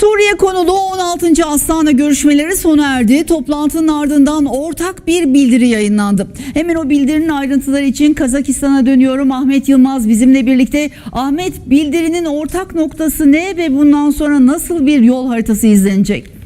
Suriye konulu 16. Astana görüşmeleri sona erdi. Toplantının ardından ortak bir bildiri yayınlandı. Hemen o bildirinin ayrıntıları için Kazakistan'a dönüyorum. Ahmet Yılmaz bizimle birlikte. Ahmet bildirinin ortak noktası ne ve bundan sonra nasıl bir yol haritası izlenecek?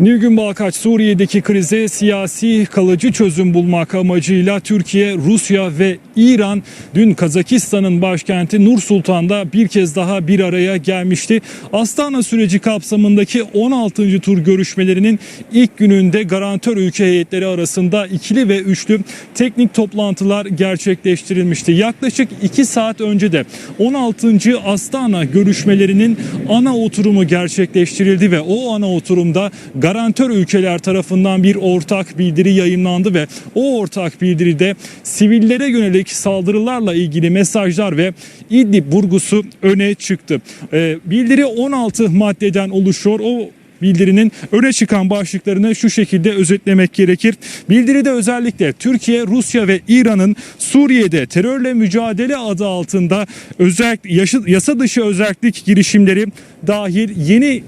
Nilgün Balkaç Suriye'deki krize siyasi kalıcı çözüm bulmak amacıyla Türkiye, Rusya ve İran dün Kazakistan'ın başkenti Nur Sultan'da bir kez daha bir araya gelmişti. Astana süreci kapsamındaki 16. tur görüşmelerinin ilk gününde garantör ülke heyetleri arasında ikili ve üçlü teknik toplantılar gerçekleştirilmişti. Yaklaşık 2 saat önce de 16. Astana görüşmelerinin ana oturumu gerçekleştirildi ve o ana oturumda garantör ülkeler tarafından bir ortak bildiri yayınlandı ve o ortak bildiride sivillere yönelik saldırılarla ilgili mesajlar ve İdlib vurgusu öne çıktı. Ee, bildiri 16 maddeden oluşuyor. O bildirinin öne çıkan başlıklarını şu şekilde özetlemek gerekir. Bildiride özellikle Türkiye, Rusya ve İran'ın Suriye'de terörle mücadele adı altında özel yasa dışı özellik girişimleri dahil yeni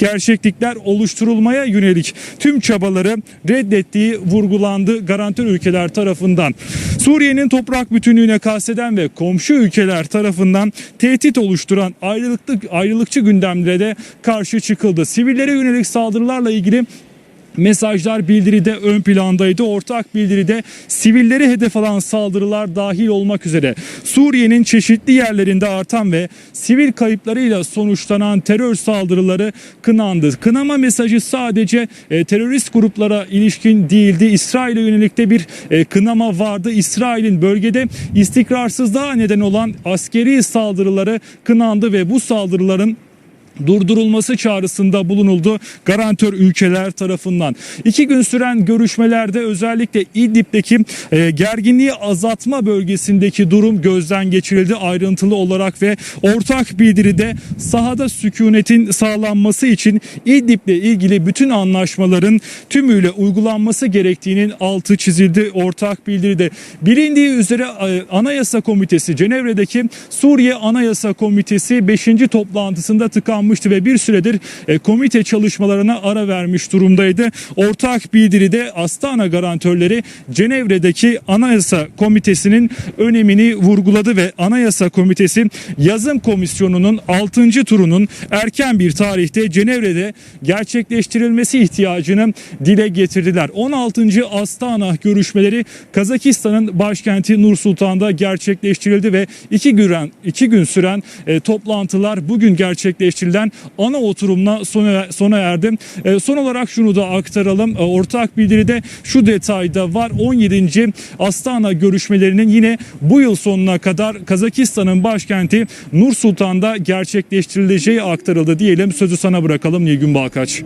gerçeklikler oluşturulmaya yönelik tüm çabaları reddettiği vurgulandı garantör ülkeler tarafından. Suriye'nin toprak bütünlüğüne kasteden ve komşu ülkeler tarafından tehdit oluşturan ayrılıklı, ayrılıkçı gündemlere de karşı çıkıldı. Sivillere yönelik saldırılarla ilgili mesajlar bildiride ön plandaydı. Ortak bildiride sivilleri hedef alan saldırılar dahil olmak üzere Suriye'nin çeşitli yerlerinde artan ve sivil kayıplarıyla sonuçlanan terör saldırıları kınandı. Kınama mesajı sadece e, terörist gruplara ilişkin değildi. İsrail'e yönelik de bir e, kınama vardı. İsrail'in bölgede istikrarsızlığa neden olan askeri saldırıları kınandı ve bu saldırıların durdurulması çağrısında bulunuldu garantör ülkeler tarafından. İki gün süren görüşmelerde özellikle İdlib'deki e, gerginliği azaltma bölgesindeki durum gözden geçirildi ayrıntılı olarak ve ortak bildiride sahada sükunetin sağlanması için İdlib'le ilgili bütün anlaşmaların tümüyle uygulanması gerektiğinin altı çizildi ortak bildiride. Bilindiği üzere e, Anayasa Komitesi Cenevre'deki Suriye Anayasa Komitesi 5. toplantısında tıkanmış kalmıştı ve bir süredir e, komite çalışmalarına ara vermiş durumdaydı. Ortak bildiride Astana garantörleri Cenevre'deki Anayasa Komitesi'nin önemini vurguladı ve Anayasa Komitesi yazım komisyonunun 6. turunun erken bir tarihte Cenevre'de gerçekleştirilmesi ihtiyacını dile getirdiler. 16. Astana görüşmeleri Kazakistan'ın başkenti Nur Sultan'da gerçekleştirildi ve iki gün, iki gün süren e, toplantılar bugün gerçekleştirilen ana oturumla sona, sona erdi. E, son olarak şunu da aktaralım. E, ortak bildiride şu detayda var. 17. Astana görüşmelerinin yine bu yıl sonuna kadar Kazakistan'ın başkenti Nur Sultan'da gerçekleştirileceği aktarıldı diyelim. Sözü sana bırakalım Nilgün Balkaç.